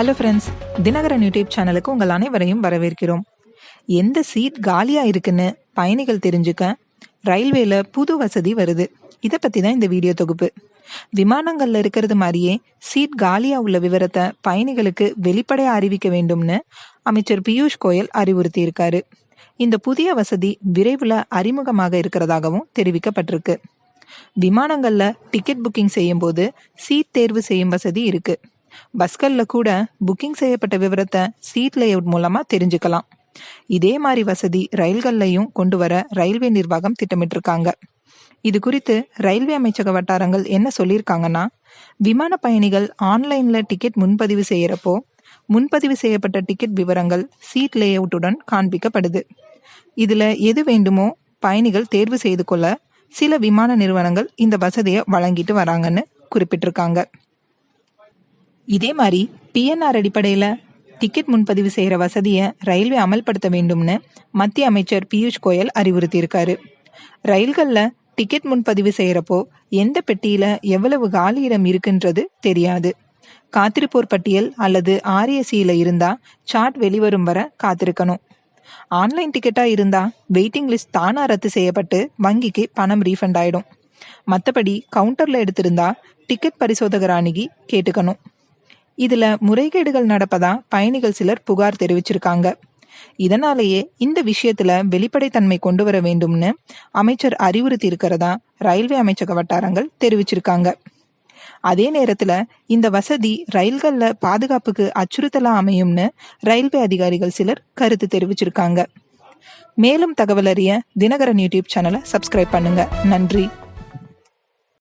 Hello friends Dinakaran YouTube சேனலுக்கு உங்கள் அனைவரையும் வரவேற்கிறோம். எந்த சீட் காலியாக இருக்குன்னு பயணிகள் தெரிஞ்சுக்க ரயில்வேல புது வசதி வருது. இதை பற்றி தான் இந்த வீடியோ தொகுப்பு. விமானங்களில் இருக்கிறது மாதிரியே சீட் காலியாக உள்ள விவரத்தை பயணிகளுக்கு வெளிப்படையாக அறிவிக்க வேண்டும்னு அமைச்சர் பியூஷ் கோயல் அறிவுறுத்தியிருக்காரு. இந்த புதிய வசதி விரைவில் அறிமுகமாக இருக்கிறதாகவும் தெரிவிக்கப்பட்டிருக்கு. விமானங்களில் டிக்கெட் புக்கிங் செய்யும் போது சீட் தேர்வு செய்யும் வசதி இருக்குது பஸ்களில் கூட புக்கிங் செய்யப்பட்ட விவரத்தை சீட் லேஅவுட் மூலமா தெரிஞ்சுக்கலாம். இதே மாதிரி வசதி ரயில்கள்லையும் கொண்டு வர ரயில்வே நிர்வாகம் திட்டமிட்டிருக்காங்க. இது குறித்து ரயில்வே அமைச்சக வட்டாரங்கள் என்ன சொல்லியிருக்காங்கன்னா விமான பயணிகள் ஆன்லைன்ல டிக்கெட் முன்பதிவு செய்யறப்போ முன்பதிவு செய்யப்பட்ட டிக்கெட் விவரங்கள் சீட் லேஅவுட்டுடன் காண்பிக்கப்படுது. இதுல எது வேண்டுமோ பயணிகள் தேர்வு செய்து கொள்ள சில விமான நிறுவனங்கள் இந்த வசதியை வழங்கிட்டு வராங்கன்னு குறிப்பிட்டிருக்காங்க. இதே மாதிரி பிஎன்ஆர் அடிப்படையில் டிக்கெட் முன்பதிவு செய்கிற வசதியை ரயில்வே அமல்படுத்த வேண்டும்னு மத்திய அமைச்சர் பியூஷ் கோயல் அறிவுறுத்தியிருக்காரு. ரயில்களில் டிக்கெட் முன்பதிவு செய்கிறப்போ எந்த பெட்டியில் எவ்வளவு காலி இடம் இருக்குன்றது தெரியாது. காத்திருப்போர் பட்டியல் அல்லது ஆர்ஏசியில் இருந்தால் சார்ட் வெளிவரும் வர காத்திருக்கணும். ஆன்லைன் டிக்கெட்டாக இருந்தால் வெயிட்டிங் லிஸ்ட் தானாக ரத்து செய்யப்பட்டு வங்கிக்கு பணம் ரீஃபண்ட் ஆகிடும் மற்றபடி கவுண்டரில் எடுத்திருந்தா டிக்கெட் பரிசோதகர் அணுகி கேட்டுக்கணும். இதுல முறைகேடுகள் நடப்பதா பயணிகள் சிலர் புகார் தெரிவிச்சிருக்காங்க. இதனாலேயே இந்த விஷயத்துல வெளிப்படைத்தன்மை கொண்டு வர வேண்டும்னு அமைச்சர் அறிவுறுத்தி இருக்கிறதா ரயில்வே அமைச்சக வட்டாரங்கள் தெரிவிச்சிருக்காங்க. அதே நேரத்துல இந்த வசதி ரயில்கள்ல பாதுகாப்புக்கு அச்சுறுத்தலா அமையும்னு ரயில்வே அதிகாரிகள் சிலர் கருத்து தெரிவிச்சிருக்காங்க. மேலும் தகவல் அறிய தினகரன் யூடியூப் சேனலை சப்ஸ்கிரைப் பண்ணுங்க. நன்றி.